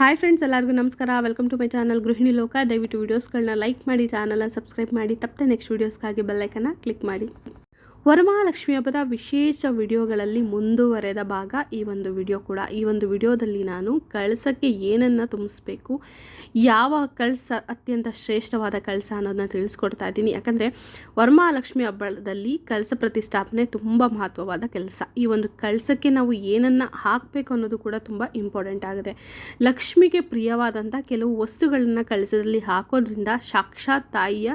Hi friends ಎಲ್ಲರಿಗೂ ನಮಸ್ಕಾರ. Welcome to my channel ಗೃಹಿಣಿ ಲೋಕ. ದಯವಿಟ್ಟು ವೀಡಿಯೋಸ್ಗಳನ್ನ ಲೈಕ್ ಮಾಡಿ ಚಾನಲ್ನ ಸಬ್ಸ್ಕ್ರೈಬ್ ಮಾಡಿ. ತಪ್ಪದೆ ನೆಕ್ಸ್ಟ್ ವೀಡಿಯೋಸ್ಗಾಗಿ ಬೆಲ್ಲೈಕನ್ನ ಕ್ಲಿಕ್ ಮಾಡಿ. ವರಮಹಾಲಕ್ಷ್ಮಿ ಹಬ್ಬದ ವಿಶೇಷ ವಿಡಿಯೋಗಳಲ್ಲಿ ಮುಂದುವರೆದ ಭಾಗ ಈ ಒಂದು ವಿಡಿಯೋ ಕೂಡ. ಈ ಒಂದು ವಿಡಿಯೋದಲ್ಲಿ ನಾನು ಕಳಸಕ್ಕೆ ಏನನ್ನು ತುಂಬಿಸ್ಬೇಕು, ಯಾವ ಕಳಸ ಅತ್ಯಂತ ಶ್ರೇಷ್ಠವಾದ ಕಳಸ ಅನ್ನೋದನ್ನ ತಿಳಿಸ್ಕೊಡ್ತಾ ಇದ್ದೀನಿ. ಯಾಕಂದರೆ ವರಮಹಾಲಕ್ಷ್ಮಿ ಹಬ್ಬದಲ್ಲಿ ಕಳಸ ಪ್ರತಿಷ್ಠಾಪನೆ ತುಂಬ ಮಹತ್ವವಾದ ಕೆಲಸ. ಈ ಒಂದು ಕಳಸಕ್ಕೆ ನಾವು ಏನನ್ನು ಹಾಕಬೇಕು ಅನ್ನೋದು ಕೂಡ ತುಂಬ ಇಂಪಾರ್ಟೆಂಟ್ ಆಗಿದೆ ಲಕ್ಷ್ಮಿಗೆ ಪ್ರಿಯವಾದಂಥ ಕೆಲವು ವಸ್ತುಗಳನ್ನು ಕಳಸದಲ್ಲಿ ಹಾಕೋದ್ರಿಂದ ಸಾಕ್ಷಾತ್ ತಾಯಿಯ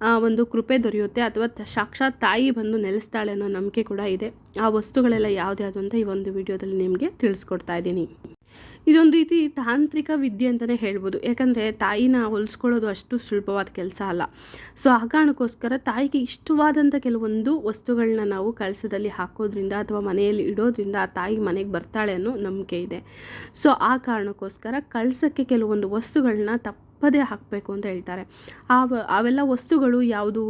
ಒಂದು ಕೃಪೆ ದೊರೆಯುತ್ತೆ ಅಥವಾ ಸಾಕ್ಷಾತ್ ತಾಯಿ ಬಂದು ನೆಲೆಸ್ತಾಳೆ ಅನ್ನೋ ನಂಬಿಕೆ ಕೂಡ ಇದೆ. ಆ ವಸ್ತುಗಳೆಲ್ಲ ಯಾವುದ್ಯಾವುದು ಅಂತ ಈ ಒಂದು ವಿಡಿಯೋದಲ್ಲಿ ನಿಮಗೆ ತಿಳಿಸ್ಕೊಡ್ತಾ ಇದ್ದೀನಿ. ಇದೊಂದು ರೀತಿ ತಾಂತ್ರಿಕ ವಿದ್ಯೆ ಅಂತಲೇ ಹೇಳ್ಬೋದು. ಯಾಕಂದರೆ ತಾಯಿನ ಹೊಲಿಸ್ಕೊಳ್ಳೋದು ಅಷ್ಟು ಸುಲಭವಾದ ಕೆಲಸ ಅಲ್ಲ. ಸೊ ಆ ಕಾರಣಕ್ಕೋಸ್ಕರ ತಾಯಿಗೆ ಇಷ್ಟವಾದಂಥ ಕೆಲವೊಂದು ವಸ್ತುಗಳನ್ನ ನಾವು ಕಳಸದಲ್ಲಿ ಹಾಕೋದ್ರಿಂದ ಅಥವಾ ಮನೆಯಲ್ಲಿ ಇಡೋದ್ರಿಂದ ಆ ತಾಯಿ ಮನೆಗೆ ಬರ್ತಾಳೆ ಅನ್ನೋ ನಂಬಿಕೆ ಇದೆ. ಸೊ ಆ ಕಾರಣಕ್ಕೋಸ್ಕರ ಕಳಸಕ್ಕೆ ಕೆಲವೊಂದು ವಸ್ತುಗಳನ್ನ ತಪ್ಪದೇ ಹಾಕಬೇಕು ಅಂತ ಹೇಳ್ತಾರೆ. ಆ ಅವೆಲ್ಲ ವಸ್ತುಗಳು ಯಾವುದು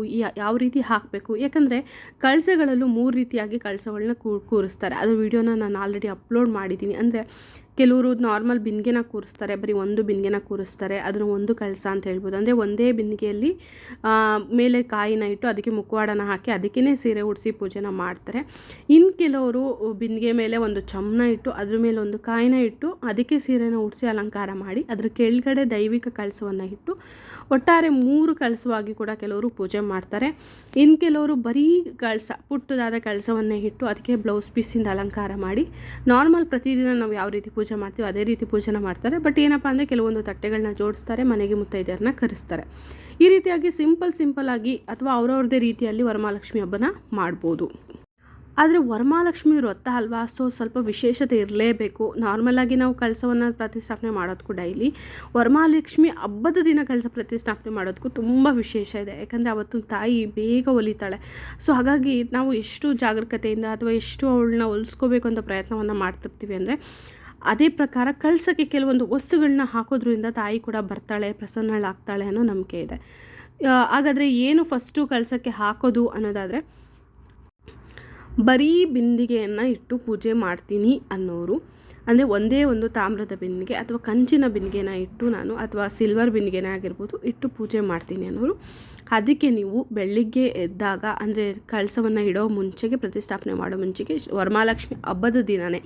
ಯಾವ ರೀತಿ ಹಾಕಬೇಕು? ಯಾಕಂದರೆ ಕಳಸೆಗಳಲ್ಲೂ ಮೂರು ರೀತಿಯಾಗಿ ಕಳಸಗಳನ್ನ ಕೂರಿಸ್ತಾರೆ. ಅದು ವಿಡಿಯೋನ ನಾನು ಆಲ್ರೆಡಿ ಅಪ್ಲೋಡ್ ಮಾಡಿದ್ದೀನಿ. ಅಂದರೆ ಕೆಲವರು ನಾರ್ಮಲ್ ಬಿಂದಿಗೆನ ಕೂರಿಸ್ತಾರೆ, ಬರೀ ಒಂದು ಬಿಂದಿಗೆನ ಕೂರಿಸ್ತಾರೆ, ಅದನ್ನು ಒಂದು ಕಳಸ ಅಂತ ಹೇಳ್ಬೋದು. ಅಂದರೆ ಒಂದೇ ಬಿಂದಿಗೆಯಲ್ಲಿ ಮೇಲೆ ಕಾಯಿನ ಇಟ್ಟು ಅದಕ್ಕೆ ಮುಖವಾಡನ ಹಾಕಿ ಅದಕ್ಕೇ ಸೀರೆ ಉಡಿಸಿ ಪೂಜೆನ ಮಾಡ್ತಾರೆ. ಇನ್ನು ಕೆಲವರು ಬಿಂದಿಗೆ ಮೇಲೆ ಒಂದು ಚಮ್ನ ಇಟ್ಟು, ಅದ್ರ ಮೇಲೆ ಒಂದು ಕಾಯಿನ ಇಟ್ಟು, ಅದಕ್ಕೆ ಸೀರೆನ ಉಡಿಸಿ ಅಲಂಕಾರ ಮಾಡಿ, ಅದ್ರ ಕೆಳಗಡೆ ದೈವಿಕ ಕಳಸವನ್ನು ಇಟ್ಟು, ಒಟ್ಟಾರೆ ಮೂರು ಕಳಸವಾಗಿ ಕೂಡ ಕೆಲವರು ಪೂಜೆ ಮಾಡ್ತಾರೆ. ಇನ್ನು ಕೆಲವರು ಬರೀ ಕಳಸ, ಪುಟ್ಟದಾದ ಕಳಸವನ್ನೇ ಇಟ್ಟು ಅದಕ್ಕೆ ಬ್ಲೌಸ್ ಪೀಸಿಂದ ಅಲಂಕಾರ ಮಾಡಿ ನಾರ್ಮಲ್ ಪ್ರತಿದಿನ ನಾವು ಯಾವ ರೀತಿ ಪೂಜೆ ಮಾಡ್ತೀವಿ, ಅದೇ ರೀತಿ ಪೂಜೆನ ಮಾಡ್ತಾರೆ. ಬಟ್ ಏನಪ್ಪ ಅಂದರೆ ಕೆಲವೊಂದು ತಟ್ಟೆಗಳನ್ನ ಜೋಡಿಸ್ತಾರೆ, ಮನೆಗೆ ಮುತ್ತೈದೆಯರನ್ನ ಕರೆಸ್ತಾರೆ. ಈ ರೀತಿಯಾಗಿ ಸಿಂಪಲ್ ಸಿಂಪಲ್ ಆಗಿ ಅಥವಾ ಅವ್ರವ್ರದ್ದೇ ರೀತಿಯಲ್ಲಿ ವರಮಹಾಲಕ್ಷ್ಮಿ ಹಬ್ಬನ ಮಾಡ್ಬೋದು. ಆದರೆ ವರಮಹಾಲಕ್ಷ್ಮಿ ವ್ರತ ಅಲ್ವಾ? ಸೊ ಸ್ವಲ್ಪ ವಿಶೇಷತೆ ಇರಲೇಬೇಕು. ನಾರ್ಮಲಾಗಿ ನಾವು ಕಳಸವನ್ನು ಪ್ರತಿಷ್ಠಾಪನೆ ಮಾಡೋದಕ್ಕೂ ಡೈಲಿ ವರಮಹಾಲಕ್ಷ್ಮಿ ಹಬ್ಬದ ದಿನ ಕಳಸ ಪ್ರತಿಷ್ಠಾಪನೆ ಮಾಡೋದಕ್ಕೂ ತುಂಬ ವಿಶೇಷ ಇದೆ. ಯಾಕಂದರೆ ಅವತ್ತು ತಾಯಿ ಬೇಗ ಒಲಿತಾಳೆ. ಸೊ ಹಾಗಾಗಿ ನಾವು ಎಷ್ಟು ಜಾಗರೂಕತೆಯಿಂದ ಅಥವಾ ಎಷ್ಟು ಅವಳನ್ನ ಒಲಿಸ್ಕೋಬೇಕು ಅಂತ ಪ್ರಯತ್ನವನ್ನು ಮಾಡ್ತಿರ್ತೀವಿ ಅಂದರೆ ಅದೇ ಪ್ರಕಾರ ಕಳಸಕ್ಕೆ ಕೆಲವೊಂದು ವಸ್ತುಗಳನ್ನ ಹಾಕೋದ್ರಿಂದ ತಾಯಿ ಕೂಡ ಬರ್ತಾಳೆ, ಪ್ರಸನ್ನಳಾಗ್ತಾಳೆ ಅನ್ನೋ ನಂಬಿಕೆ ಇದೆ. ಹಾಗಾದರೆ ಏನು ಫಸ್ಟು ಕಳಸಕ್ಕೆ ಹಾಕೋದು ಅನ್ನೋದಾದರೆ, ಬರೀ ಬಿಂದಿಗೆಯನ್ನು ಇಟ್ಟು ಪೂಜೆ ಮಾಡ್ತೀನಿ ಅನ್ನೋರು, ಅಂದರೆ ಒಂದೇ ಒಂದು ತಾಮ್ರದ ಬಿಂದಿಗೆ ಅಥವಾ ಕಂಚಿನ ಬಿಂದಿಗೆನ ಇಟ್ಟು ನಾನು, ಅಥವಾ ಸಿಲ್ವರ್ ಬಿಂದಿಗೆನೇ ಆಗಿರ್ಬೋದು, ಇಟ್ಟು ಪೂಜೆ ಮಾಡ್ತೀನಿ ಅನ್ನೋರು. ಅದಕ್ಕೆ ನೀವು ಬೆಳಿಗ್ಗೆ ಎದ್ದಾಗ, ಅಂದರೆ ಕಳಸವನ್ನು ಇಡೋ ಮುಂಚೆಗೆ, ಪ್ರತಿಷ್ಠಾಪನೆ ಮಾಡೋ ಮುಂಚೆಗೆ, ವರಮಹಾಲಕ್ಷ್ಮಿ ಹಬ್ಬದ ದಿನವೇ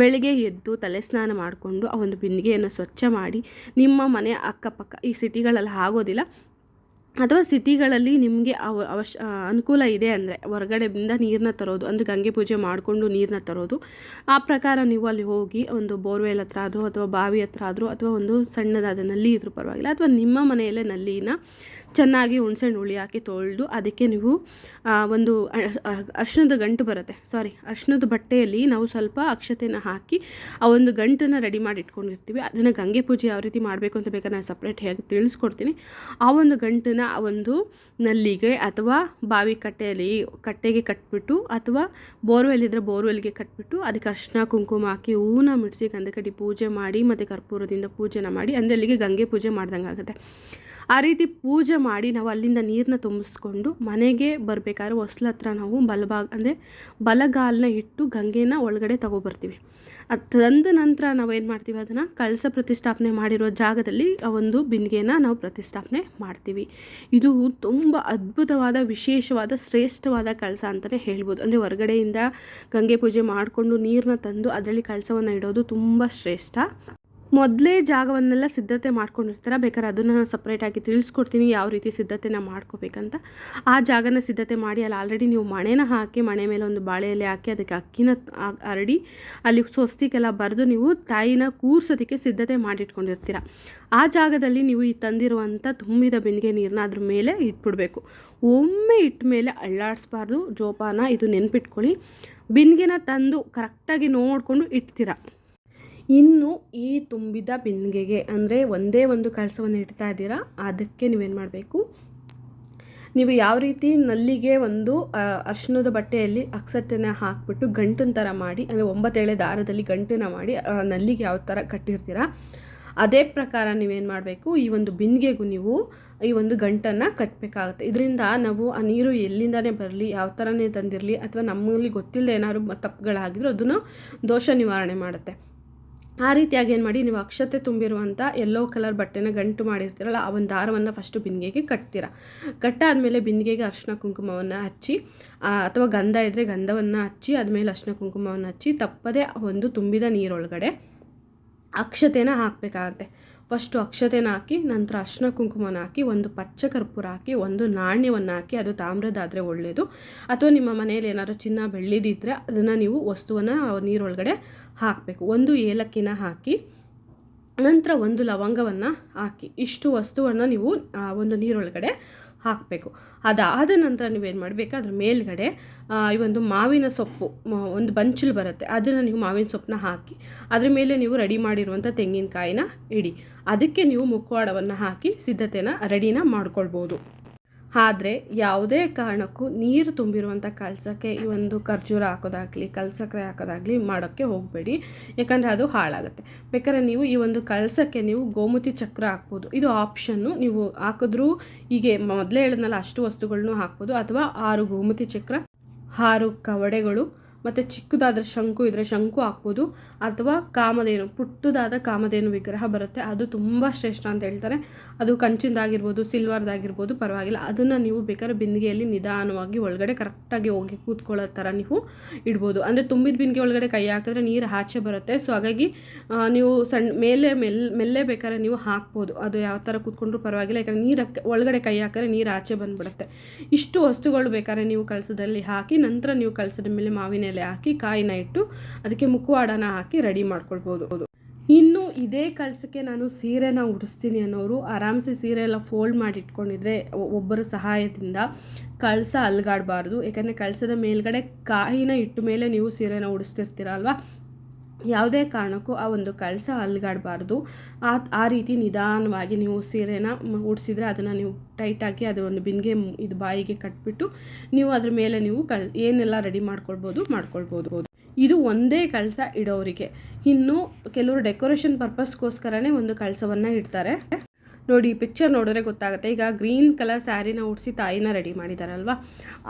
ಬೆಳಿಗ್ಗೆ ಎದ್ದು ತಲೆ ಸ್ನಾನ ಮಾಡಿಕೊಂಡು ಆ ಒಂದು ಬಿಂದಿಗೆಯನ್ನು ಸ್ವಚ್ಛ ಮಾಡಿ ನಿಮ್ಮ ಮನೆ ಅಕ್ಕಪಕ್ಕ ಈ ಸಿಟಿಗಳಲ್ಲಿ ಆಗೋದಿಲ್ಲ. ಅಥವಾ ಸಿಟಿಗಳಲ್ಲಿ ನಿಮಗೆ ಅವ ಅವಶ್ಯ ಅನುಕೂಲ ಇದೆ ಅಂದರೆ ಹೊರಗಡೆಯಿಂದ ನೀರನ್ನ ತರೋದು, ಅಂದರೆ ಗಂಗೆ ಪೂಜೆ ಮಾಡಿಕೊಂಡು ನೀರನ್ನ ತರೋದು. ಆ ಪ್ರಕಾರ ನೀವು ಅಲ್ಲಿ ಹೋಗಿ ಒಂದು ಬೋರ್ವೆಲ್ ಹತ್ರ ಆದರೂ ಅಥವಾ ಬಾವಿ ಹತ್ರ ಆದರೂ ಅಥವಾ ಒಂದು ಸಣ್ಣದಾದ ನಲ್ಲಿ ಇದ್ರೂ ಪರವಾಗಿಲ್ಲ. ಅಥವಾ ನಿಮ್ಮ ಮನೆಯಲ್ಲೇ ನಲ್ಲಿನ ಚೆನ್ನಾಗಿ ಹುಣಸೆಹಣ್ಣು ಹುಳಿ ಹಾಕಿ ತೊಳೆದು ಅದಕ್ಕೆ ನೀವು ಒಂದು ಅರ್ಶಿಣದ ಗಂಟು ಬರುತ್ತೆ. ಸಾರಿ ಅರ್ಶಿಣದ ಬಟ್ಟೆಯಲ್ಲಿ ನಾವು ಸ್ವಲ್ಪ ಅಕ್ಷತೆನ ಹಾಕಿ ಆ ಒಂದು ಗಂಟನ್ನು ರೆಡಿ ಮಾಡಿ ಇಟ್ಕೊಂಡಿರ್ತೀವಿ. ಅದನ್ನು ಗಂಗೆ ಪೂಜೆ ಯಾವ ರೀತಿ ಮಾಡಬೇಕು ಅಂತ ಬೇಕಾದ್ರೆ ನಾನು ಸಪ್ರೇಟ್ ಹೇಗೆ ತಿಳಿಸ್ಕೊಡ್ತೀನಿ. ಆ ಒಂದು ಗಂಟನ್ನ, ಆ ಒಂದು ನಲ್ಲಿಗೆ ಅಥವಾ ಬಾವಿ ಕಟ್ಟೆಯಲ್ಲಿ ಕಟ್ಟೆಗೆ ಕಟ್ಬಿಟ್ಟು ಅಥವಾ ಬೋರ್ವೆಲ್ ಇದ್ದರೆ ಬೋರ್ವೆಲ್ಗೆ ಕಟ್ಬಿಟ್ಟು ಅದಕ್ಕೆ ಅರ್ಶಿನ ಕುಂಕುಮ ಹಾಕಿ ಹೂನ ಮಿಡಿಸಿ ಗಂಧಕಟ್ಟಿ ಪೂಜೆ ಮಾಡಿ ಮತ್ತು ಕರ್ಪೂರದಿಂದ ಪೂಜೆನ ಮಾಡಿ, ಅಂದರೆ ಅಲ್ಲಿಗೆ ಗಂಗೆ ಪೂಜೆ ಮಾಡ್ದಂಗೆ ಆಗುತ್ತೆ ಆ ರೀತಿ ಪೂಜೆ ಮಾಡಿ ನಾವು ಅಲ್ಲಿಂದ ನೀರನ್ನ ತುಂಬಿಸ್ಕೊಂಡು ಮನೆಗೆ ಬರಬೇಕಾದ್ರೆ ಹೊಸ್ಲ ಹತ್ರ ನಾವು ಬಲಭಾಗ ಅಂದರೆ ಬಲಗಾಲನ್ನ ಇಟ್ಟು ಗಂಗೆನ ಒಳಗಡೆ ತಗೊಬರ್ತೀವಿ. ಅದು ತಂದ ನಂತರ ನಾವು ಏನು ಮಾಡ್ತೀವಿ ಅದನ್ನು ಕಳಸ ಪ್ರತಿಷ್ಠಾಪನೆ ಮಾಡಿರೋ ಜಾಗದಲ್ಲಿ ಆ ಒಂದು ಬಿಂದಿಗೆನ ನಾವು ಪ್ರತಿಷ್ಠಾಪನೆ ಮಾಡ್ತೀವಿ. ಇದು ತುಂಬ ಅದ್ಭುತವಾದ, ವಿಶೇಷವಾದ, ಶ್ರೇಷ್ಠವಾದ ಕಳಸ ಅಂತಲೇ ಹೇಳ್ಬೋದು. ಅಂದರೆ ಹೊರಗಡೆಯಿಂದ ಗಂಗೆ ಪೂಜೆ ಮಾಡಿಕೊಂಡು ನೀರನ್ನ ತಂದು ಅದರಲ್ಲಿ ಕಳಸವನ್ನು ಇಡೋದು ತುಂಬ ಶ್ರೇಷ್ಠ. ಮೊದಲೇ ಜಾಗವನ್ನೆಲ್ಲ ಸಿದ್ಧತೆ ಮಾಡ್ಕೊಂಡಿರ್ತಾರೆ, ಬೇಕಾದ್ರೆ ಅದನ್ನು ನಾನು ಸಪ್ರೇಟಾಗಿ ತಿಳಿಸ್ಕೊಡ್ತೀನಿ ಯಾವ ರೀತಿ ಸಿದ್ಧತೆನ ಮಾಡ್ಕೋಬೇಕಂತ. ಆ ಜಾಗನ ಸಿದ್ಧತೆ ಮಾಡಿ ಅಲ್ಲಿ ಆಲ್ರೆಡಿ ನೀವು ಮಣೆನ ಹಾಕಿ, ಮಣೆ ಮೇಲೆ ಒಂದು ಬಾಳೆ ಎಲೆ ಹಾಕಿ, ಅದಕ್ಕೆ ಅಕ್ಕಿನ ಅರಡಿ ಅಲ್ಲಿ ಸ್ವಸ್ತಿಕೆಲ್ಲ ಬರೆದು ನೀವು ತಾಯಿನ ಕೂರ್ಸೋದಕ್ಕೆ ಸಿದ್ಧತೆ ಮಾಡಿಟ್ಕೊಂಡಿರ್ತೀರ. ಆ ಜಾಗದಲ್ಲಿ ನೀವು ಈ ತಂದಿರುವಂಥ ತುಂಬಿದ ಬಿಂದಿಗೆ ನೀರನ್ನ ಅದ್ರ ಮೇಲೆ ಇಟ್ಬಿಡಬೇಕು. ಒಮ್ಮೆ ಇಟ್ಟ ಮೇಲೆ ಅಳ್ಳಾಡಿಸ್ಬಾರ್ದು, ಜೋಪಾನ, ಇದು ನೆನ್ಪಿಟ್ಕೊಳ್ಳಿ. ಬಿಂದಿಗೆನ ತಂದು ಕರೆಕ್ಟಾಗಿ ನೋಡಿಕೊಂಡು ಇಡ್ತೀರ ಇನ್ನು ಈ ತುಂಬಿದ ಬಿಂದಿಗೆಗೆ ಅಂದರೆ ಒಂದೇ ಒಂದು ಕಳಸವನ್ನು ಇಡ್ತಾ ಇದ್ದೀರಾ? ಅದಕ್ಕೆ ನೀವೇನು ಮಾಡಬೇಕು? ನೀವು ಯಾವ ರೀತಿ ನಲ್ಲಿಗೆ ಒಂದು ಅರ್ಶಿನದ ಬಟ್ಟೆಯಲ್ಲಿ ಅಕ್ಷತೆನ ಹಾಕ್ಬಿಟ್ಟು ಗಂಟನ ಥರ ಮಾಡಿ, ಅಂದರೆ ಒಂಬತ್ತೇಳೆ ದಾರದಲ್ಲಿ ಗಂಟನ್ನು ಮಾಡಿ ನಲ್ಲಿಗೆ ಯಾವ ಥರ ಕಟ್ಟಿರ್ತೀರ? ಅದೇ ಪ್ರಕಾರ ನೀವೇನು ಮಾಡಬೇಕು? ಈ ಒಂದು ಬಿಂದಿಗೆಗೂ ನೀವು ಈ ಒಂದು ಗಂಟನ್ನು ಕಟ್ಟಬೇಕಾಗುತ್ತೆ ಇದರಿಂದ ನಾವು ಆ ನೀರು ಎಲ್ಲಿಂದನೇ ಬರಲಿ, ಯಾವ ಥರನೇ ತಂದಿರಲಿ, ಅಥವಾ ನಮ್ಮಲ್ಲಿ ಗೊತ್ತಿಲ್ಲದೆ ಏನಾದ್ರು ತಪ್ಪುಗಳಾಗಿದ್ರು ಅದನ್ನು ದೋಷ ನಿವಾರಣೆ ಮಾಡುತ್ತೆ. ಆ ರೀತಿಯಾಗಿ ಏನು ಮಾಡಿ, ನೀವು ಅಕ್ಷತೆ ತುಂಬಿರುವಂಥ ಎಲ್ಲೋ ಕಲರ್ ಬಟ್ಟೆನ ಗಂಟು ಮಾಡಿರ್ತೀರಲ್ಲ, ಆ ಒಂದು ದಾರವನ್ನು ಫಸ್ಟು ಬಿಂದಿಗೆಗೆ ಕಟ್ತೀರ. ಕಟ್ಟಾದಮೇಲೆ ಬಿಂದಿಗೆಗೆ ಅರ್ಶಿನ ಕುಂಕುಮವನ್ನು ಹಚ್ಚಿ ಅಥವಾ ಗಂಧ ಇದ್ದರೆ ಗಂಧವನ್ನು ಹಚ್ಚಿ ಆದಮೇಲೆ ಅರ್ಶಿನ ಕುಂಕುಮವನ್ನು ಹಚ್ಚಿ, ತಪ್ಪದೇ ಒಂದು ತುಂಬಿದ ನೀರೊಳಗಡೆ ಅಕ್ಷತೆನ ಹಾಕಬೇಕಾಗತ್ತೆ. ಫಸ್ಟು ಅಕ್ಷತೆನ ಹಾಕಿ, ನಂತರ ಅರ್ಶಿನ ಕುಂಕುಮನ ಹಾಕಿ, ಒಂದು ಪಚ್ಚ ಕರ್ಪೂರ ಹಾಕಿ, ಒಂದು ನಾಣ್ಯವನ್ನು ಹಾಕಿ, ಅದು ತಾಮ್ರದಾದರೆ ಒಳ್ಳೆಯದು ಅಥವಾ ನಿಮ್ಮ ಮನೆಯಲ್ಲಿ ಏನಾದರೂ ಚಿನ್ನ ಬೆಳ್ಳಿದಿದ್ದರೆ ಅದನ್ನು ನೀವು ವಸ್ತುವನ್ನು ನೀರೊಳಗಡೆ ಹಾಕಬೇಕು. ಒಂದು ಏಲಕ್ಕಿನ ಹಾಕಿ, ನಂತರ ಒಂದು ಲವಂಗವನ್ನು ಹಾಕಿ. ಇಷ್ಟು ವಸ್ತುವನ್ನು ನೀವು ಒಂದು ನೀರೊಳಗಡೆ ಹಾಕಬೇಕು. ಅದಾದ ನಂತರ ನೀವೇನು ಮಾಡಬೇಕು? ಅದ್ರ ಮೇಲ್ಗಡೆ ಈ ಒಂದು ಮಾವಿನ ಸೊಪ್ಪು ಒಂದು ಬಂಚಲು ಬರುತ್ತೆ. ಅದನ್ನು ನೀವು ಮಾವಿನ ಸೊಪ್ಪನ್ನ ಹಾಕಿ, ಅದ್ರ ಮೇಲೆ ನೀವು ರೆಡಿ ಮಾಡಿರುವಂಥ ತೆಂಗಿನಕಾಯಿನ ಇಡಿ. ಅದಕ್ಕೆ ನೀವು ಮುಖವಾಡವನ್ನು ಹಾಕಿ, ಸಿದ್ಧತೆನ, ರೆಡಿನ ಮಾಡ್ಕೊಳ್ಬೋದು. ಆದರೆ ಯಾವುದೇ ಕಾರಣಕ್ಕೂ ನೀರು ತುಂಬಿರುವಂಥ ಕಳಸಕ್ಕೆ ಈ ಒಂದು ಖರ್ಜೂರ ಹಾಕೋದಾಗಲಿ ಕಲ್ಸಕ್ಕರೆ ಹಾಕೋದಾಗಲಿ ಮಾಡೋಕ್ಕೆ ಹೋಗಬೇಡಿ. ಯಾಕಂದರೆ ಅದು ಹಾಳಾಗುತ್ತೆ. ಬೇಕಾದ್ರೆ ನೀವು ಈ ಒಂದು ಕಳಸಕ್ಕೆ ನೀವು ಗೋಮತಿ ಚಕ್ರ ಹಾಕ್ಬೋದು. ಇದು ಆಪ್ಷನ್ನು ನೀವು ಹಾಕಿದ್ರೂ ಹೀಗೆ ಮೊದಲೇ ಹೇಳಿದ್ನಲ್ಲ, ಅಷ್ಟು ವಸ್ತುಗಳನ್ನೂ ಹಾಕ್ಬೋದು. ಅಥವಾ ಆರು ಗೋಮತಿ ಚಕ್ರ, ಆರು ಕವಡೆಗಳು ಮತ್ತು ಚಿಕ್ಕದಾದ ಶಂಕು ಇದ್ದರೆ ಶಂಕು ಹಾಕ್ಬೋದು. ಅಥವಾ ಕಾಮಧೇನು, ಪುಟ್ಟದಾದ ಕಾಮಧೇನು ವಿಗ್ರಹ ಬರುತ್ತೆ. ಅದು ತುಂಬ ಶ್ರೇಷ್ಠ ಅಂತ ಹೇಳ್ತಾರೆ. ಅದು ಕಂಚಿಂದಾಗಿರ್ಬೋದು, ಸಿಲ್ವರ್ದಾಗಿರ್ಬೋದು, ಪರವಾಗಿಲ್ಲ. ಅದನ್ನು ನೀವು ಬೇಕಾದ್ರೆ ಬಿಂದಿಗೆಯಲ್ಲಿ ನಿಧಾನವಾಗಿ ಒಳಗಡೆ ಕರೆಕ್ಟಾಗಿ ಹೋಗಿ ಕೂತ್ಕೊಳ್ಳೋ ಥರ ನೀವು ಇಡ್ಬೋದು. ಅಂದರೆ ತುಂಬಿದ ಬಿಂದಿಗೆ ಒಳಗಡೆ ಕೈ ಹಾಕಿದ್ರೆ ನೀರು ಆಚೆ ಬರುತ್ತೆ. ಸೊ ಹಾಗಾಗಿ ನೀವು ಸಣ್ಣ ಮೇಲೆ ಮೆಲ್, ಮೆಲ್ಲೆ ಬೇಕಾದ್ರೆ ನೀವು ಹಾಕ್ಬೋದು. ಅದು ಯಾವ ಥರ ಕೂತ್ಕೊಂಡ್ರು ಪರವಾಗಿಲ್ಲ. ಯಾಕಂದರೆ ನೀರು ಒಳಗಡೆ ಕೈ ಹಾಕಿದ್ರೆ ನೀರು ಆಚೆ ಬಂದುಬಿಡುತ್ತೆ. ಇಷ್ಟು ವಸ್ತುಗಳು ಬೇಕಾದ್ರೆ ನೀವು ಕಲಸದಲ್ಲಿ ಹಾಕಿ ನಂತರ ನೀವು ಕಲಸದ ಮೇಲೆ ಮಾವಿನ ಎಲೆ ಹಾಕಿ ಕಾಯಿನ ಇಟ್ಟು ಅದಕ್ಕೆ ಮುಖವಾಡನ ಹಾಕಿ ರೆಡಿ ಮಾಡ್ಕೊಳ್ಬೋದು. ಇನ್ನು ಇದೇ ಕಳ್ಸಕ್ಕೆ ನಾನು ಸೀರೆನ ಉಡಿಸ್ತೀನಿ ಅನ್ನೋರು ಆರಾಮ್ಸೆ ಸೀರೆ ಎಲ್ಲ ಫೋಲ್ಡ್ ಮಾಡಿ ಇಟ್ಕೊಂಡಿದ್ರೆ ಒಬ್ಬರ ಸಹಾಯದಿಂದ ಕಳಸ ಅಲ್ಗಾಡಬಾರ್ದು. ಯಾಕಂದರೆ ಕಳಸದ ಮೇಲ್ಗಡೆ ಕಾಯಿನ ಇಟ್ಟ ಮೇಲೆ ನೀವು ಸೀರೆನ ಉಡಿಸ್ತಿರ್ತೀರ ಅಲ್ವಾ ಯಾವುದೇ ಕಾರಣಕ್ಕೂ ಆ ಒಂದು ಕಳಸ ಅಲ್ಗಾಡಬಾರ್ದು. ಆ ಆ ರೀತಿ ನಿಧಾನವಾಗಿ ನೀವು ಸೀರೆನ ಉಡಿಸಿದ್ರೆ ಅದನ್ನು ನೀವು ಟೈಟಾಗಿ ಅದು ಒಂದು ಬಿಂದಿಗೆ ಇದು ಬಾಯಿಗೆ ಕಟ್ಬಿಟ್ಟು ನೀವು ಅದ್ರ ಮೇಲೆ ನೀವು ಕಳ್, ಏನೆಲ್ಲ ರೆಡಿ ಮಾಡ್ಕೊಳ್ಬೋದು ಮಾಡ್ಕೊಳ್ಬೋದು. ಇದು ಒಂದೇ ಕಳಸ ಇಡೋರಿಗೆ. ಇನ್ನು ಕೆಲವರು ಡೆಕೋರೇಷನ್ ಪರ್ಪಸ್ಗೋಸ್ಕರನೇ ಒಂದು ಕಳಸವನ್ನು ಇಡ್ತಾರೆ. ನೋಡಿ ಪಿಕ್ಚರ್ ನೋಡಿದ್ರೆ ಗೊತ್ತಾಗುತ್ತೆ. ಈಗ ಗ್ರೀನ್ ಕಲರ್ ಸ್ಯಾರಿನ ಉಡಿಸಿ ತಾಯಿನ ರೆಡಿ ಮಾಡಿದಾರಲ್ವ?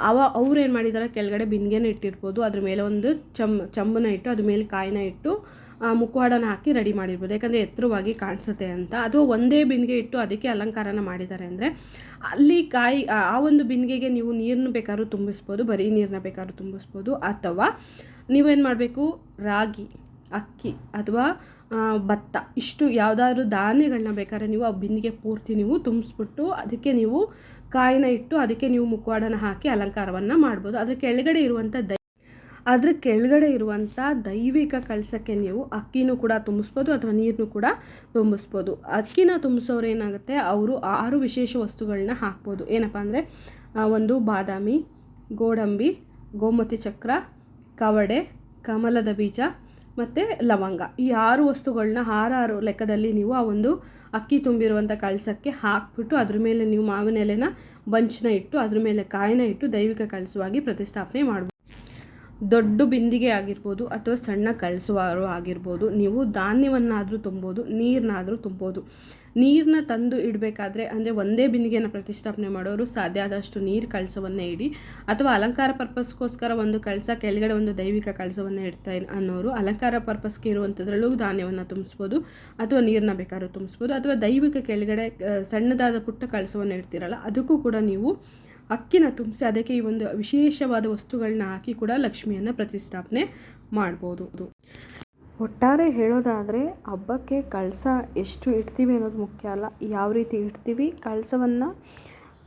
ಅವ, ಅವ್ರು ಏನು ಮಾಡಿದ್ದಾರೆ ಕೆಳಗಡೆ ಬಿಂದಿಗೆನ ಇಟ್ಟಿರ್ಬೋದು. ಅದ್ರ ಮೇಲೆ ಒಂದು ಚಮ್ ಚಂಬನ ಇಟ್ಟು, ಅದ್ರ ಮೇಲೆ ಕಾಯಿನ ಇಟ್ಟು ಮುಖವಾಡನ ಹಾಕಿ ರೆಡಿ ಮಾಡಿರ್ಬೋದು. ಯಾಕಂದರೆ ಎತ್ತರವಾಗಿ ಕಾಣಿಸುತ್ತೆ ಅಂತ. ಅದು ಒಂದೇ ಬಿಂದಿಗೆ ಇಟ್ಟು ಅದಕ್ಕೆ ಅಲಂಕಾರನ ಮಾಡಿದ್ದಾರೆ ಅಂದರೆ, ಅಲ್ಲಿ ಕಾಯಿ, ಆ ಒಂದು ಬಿಂದಿಗೆಗೆ ನೀವು ನೀರನ್ನು ಬೇಕಾದ್ರೂ ತುಂಬಿಸ್ಬೋದು, ಬರೀ ನೀರನ್ನ ಬೇಕಾದ್ರೂ ತುಂಬಿಸ್ಬೋದು. ಅಥವಾ ನೀವೇನು ಮಾಡಬೇಕು? ರಾಗಿ, ಅಕ್ಕಿ, ಅಥವಾ ಭತ್ತ. ಇಷ್ಟು ಯಾವುದಾದ್ರು ಧಾನ್ಯಗಳನ್ನ ಬೇಕಾದ್ರೆ ನೀವು ಆ ಬಿಂದಿಗೆ ಪೂರ್ತಿ ನೀವು ತುಂಬಿಸ್ಬಿಟ್ಟು ಅದಕ್ಕೆ ನೀವು ಕಾಯಿನ ಇಟ್ಟು ಅದಕ್ಕೆ ನೀವು ಮುಖವಾಡನ ಹಾಕಿ ಅಲಂಕಾರವನ್ನು ಮಾಡ್ಬೋದು. ಅದ್ರ ಕೆಳಗಡೆ ಇರುವಂಥ ದೈ, ಅದ್ರ ಕೆಳಗಡೆ ಇರುವಂಥ ದೈವಿಕ ಕಳಸಕ್ಕೆ ನೀವು ಅಕ್ಕಿನೂ ಕೂಡ ತುಂಬಿಸ್ಬೋದು ಅಥವಾ ನೀರನ್ನು ಕೂಡ ತುಂಬಿಸ್ಬೋದು. ಅಕ್ಕಿನ ತುಂಬಿಸೋರು ಏನಾಗುತ್ತೆ? ಅವರು ಆರು ವಿಶೇಷ ವಸ್ತುಗಳನ್ನ ಹಾಕ್ಬೋದು. ಏನಪ್ಪ ಅಂದರೆ ಒಂದು ಬಾದಾಮಿ, ಗೋಡಂಬಿ, ಗೋಮತಿ ಚಕ್ರ, ಕವಡೆ, ಕಮಲದ ಬೀಜ ಮತ್ತು ಲವಂಗ. ಈ ಆರು ವಸ್ತುಗಳನ್ನ ಆರಾರು ಲೆಕ್ಕದಲ್ಲಿ ನೀವು ಆ ಒಂದು ಅಕ್ಕಿ ತುಂಬಿರುವಂಥ ಕಳಸಕ್ಕೆ ಹಾಕ್ಬಿಟ್ಟು ಅದ್ರ ಮೇಲೆ ನೀವು ಮಾವಿನ ಎಲೆನ ಬಂಚನ ಇಟ್ಟು, ಅದ್ರ ಮೇಲೆ ಕಾಯಿನ ಇಟ್ಟು ದೈವಿಕ ಕಳಸವಾಗಿ ಪ್ರತಿಷ್ಠಾಪನೆ ಮಾಡ್ಬೋದು. ದೊಡ್ಡ ಬಿಂದಿಗೆ ಆಗಿರ್ಬೋದು ಅಥವಾ ಸಣ್ಣ ಕಳಿಸುವಾರು ಆಗಿರ್ಬೋದು. ನೀವು ಧಾನ್ಯವನ್ನಾದರೂ ತುಂಬೋದು ನೀರನ್ನಾದರೂ ತುಂಬೋದು. ನೀರನ್ನ ತಂದು ಇಡಬೇಕಾದ್ರೆ ಅಂದರೆ ಒಂದೇ ಬಿಂದಿಗೆಯನ್ನು ಪ್ರತಿಷ್ಠಾಪನೆ ಮಾಡೋರು ಸಾಧ್ಯ ಆದಷ್ಟು ನೀರು ಕಳಸವನ್ನೇ ಇಡಿ ಅಥವಾ ಅಲಂಕಾರ ಪರ್ಪಸ್ಗೋಸ್ಕರ ಒಂದು ಕಳಸ, ಕೆಳಗಡೆ ಒಂದು ದೈವಿಕ ಕಳಸವನ್ನು ಇಡ್ತಾ ಅನ್ನೋರು ಅಲಂಕಾರ ಪರ್ಪಸ್ಗೆ ಇರುವಂಥದ್ರಲ್ಲೂ ಧಾನ್ಯವನ್ನು ತುಂಬಿಸ್ಬೋದು ಅಥವಾ ನೀರನ್ನ ಬೇಕಾದ್ರೂ ತುಂಬಿಸ್ಬೋದು ಅಥವಾ ದೈವಿಕ ಕೆಳಗಡೆ ಸಣ್ಣದಾದ ಪುಟ್ಟ ಕಳಸವನ್ನು ಇಡ್ತೀರಲ್ಲ, ಅದಕ್ಕೂ ಕೂಡ ನೀವು ಅಕ್ಕಿನ ತುಂಬಿಸಿ ಅದಕ್ಕೆ ಈ ಒಂದು ವಿಶೇಷವಾದ ವಸ್ತುಗಳನ್ನ ಹಾಕಿ ಕೂಡ ಲಕ್ಷ್ಮಿಯನ್ನು ಪ್ರತಿಷ್ಠಾಪನೆ ಮಾಡ್ಬೋದು. ಒಟ್ಟಾರೆ ಹೇಳೋದಾದರೆ ಹಬ್ಬಕ್ಕೆ ಕಳಸ ಎಷ್ಟು ಇಡ್ತೀವಿ ಅನ್ನೋದು ಮುಖ್ಯ ಅಲ್ಲ. ಯಾವ ರೀತಿ ಇಡ್ತೀವಿ? ಕಳಸವನ್ನು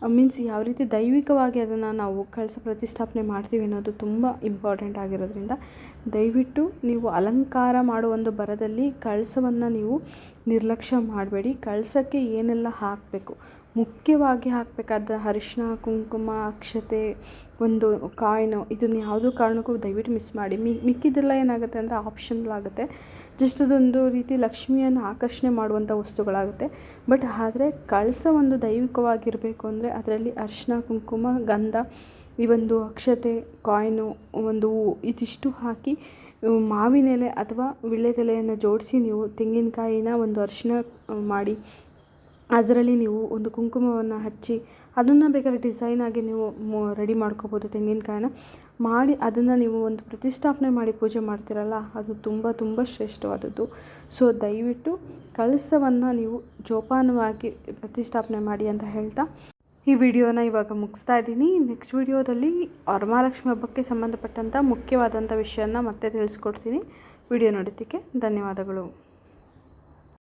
ಮೀನ್ಸ್ ಯಾವ ರೀತಿ ದೈವಿಕವಾಗಿ ಅದನ್ನು ನಾವು ಕಳಸ ಪ್ರತಿಷ್ಠಾಪನೆ ಮಾಡ್ತೀವಿ ಅನ್ನೋದು ತುಂಬ ಇಂಪಾರ್ಟೆಂಟ್ ಆಗಿರೋದ್ರಿಂದ, ದಯವಿಟ್ಟು ನೀವು ಅಲಂಕಾರ ಮಾಡೋ ಒಂದು ಬರದಲ್ಲಿ ಕಳಸವನ್ನು ನೀವು ನಿರ್ಲಕ್ಷ್ಯ ಮಾಡಬೇಡಿ. ಕಳಸಕ್ಕೆ ಏನೆಲ್ಲ ಹಾಕಬೇಕು? ಮುಖ್ಯವಾಗಿ ಹಾಕಬೇಕಾದ ಅರಿಶಿನ ಕುಂಕುಮ, ಅಕ್ಷತೆ, ಒಂದು ಕಾಯಿನು, ಇದನ್ನು ಯಾವುದೋ ಕಾರಣಕ್ಕೂ ದಯವಿಟ್ಟು ಮಿಸ್ ಮಾಡಿ. ಮಿ, ಮಿಕ್ಕಿದ್ದೆಲ್ಲ ಏನಾಗುತ್ತೆ ಅಂದರೆ ಆಪ್ಷನಲ್ ಆಗುತ್ತೆ. ಜಸ್ಟ್ ಅದೊಂದು ರೀತಿ ಲಕ್ಷ್ಮಿಯನ್ನು ಆಕರ್ಷಣೆ ಮಾಡುವಂಥ ವಸ್ತುಗಳಾಗುತ್ತೆ. ಬಟ್ ಆದರೆ ಕಳಸ ಒಂದು ದೈವಿಕವಾಗಿರಬೇಕು ಅಂದರೆ ಅದರಲ್ಲಿ ಅರಿಶಿನ ಕುಂಕುಮ, ಗಂಧ, ಈ ಒಂದು ಅಕ್ಷತೆ, ಕಾಯಿನು, ಒಂದು ಹೂವು ಇದಿಷ್ಟು ಹಾಕಿ ಮಾವಿನ ಎಲೆ ಅಥವಾ ವಿಳ್ಯದೆಲೆಯನ್ನು ಜೋಡಿಸಿ ನೀವು ತೆಂಗಿನಕಾಯಿನ ಒಂದು ಅರಿಶಿನ ಮಾಡಿ, ಅದರಲ್ಲಿ ನೀವು ಒಂದು ಕುಂಕುಮವನ್ನು ಹಚ್ಚಿ ಅದನ್ನು ಬೇಕಾದ್ರೆ ಡಿಸೈನ್ ಆಗಿ ನೀವು ರೆಡಿ ಮಾಡ್ಕೋಬೋದು ತೆಂಗಿನಕಾಯನ್ನ ಮಾಡಿ ಅದನ್ನು ನೀವು ಒಂದು ಪ್ರತಿಷ್ಠಾಪನೆ ಮಾಡಿ ಪೂಜೆ ಮಾಡ್ತೀರಲ್ಲ, ಅದು ತುಂಬ ತುಂಬ ಶ್ರೇಷ್ಠವಾದದ್ದು. ಸೊ ದಯವಿಟ್ಟು ಕಳಸವನ್ನು ನೀವು ಜೋಪಾನವಾಗಿ ಪ್ರತಿಷ್ಠಾಪನೆ ಮಾಡಿ ಅಂತ ಹೇಳ್ತಾ ಈ ವಿಡಿಯೋನ ಇವಾಗ ಮುಗಿಸ್ತಾ ಇದ್ದೀನಿ. ನೆಕ್ಸ್ಟ್ ವಿಡಿಯೋದಲ್ಲಿ ವರಮಹಾಲಕ್ಷ್ಮಿ ಹಬ್ಬಕ್ಕೆ ಸಂಬಂಧಪಟ್ಟಂಥ ಮುಖ್ಯವಾದಂಥ ವಿಷಯನ ಮತ್ತೆ ತಿಳಿಸ್ಕೊಡ್ತೀನಿ. ವಿಡಿಯೋ ನೋಡೋದಕ್ಕೆ ಧನ್ಯವಾದಗಳು.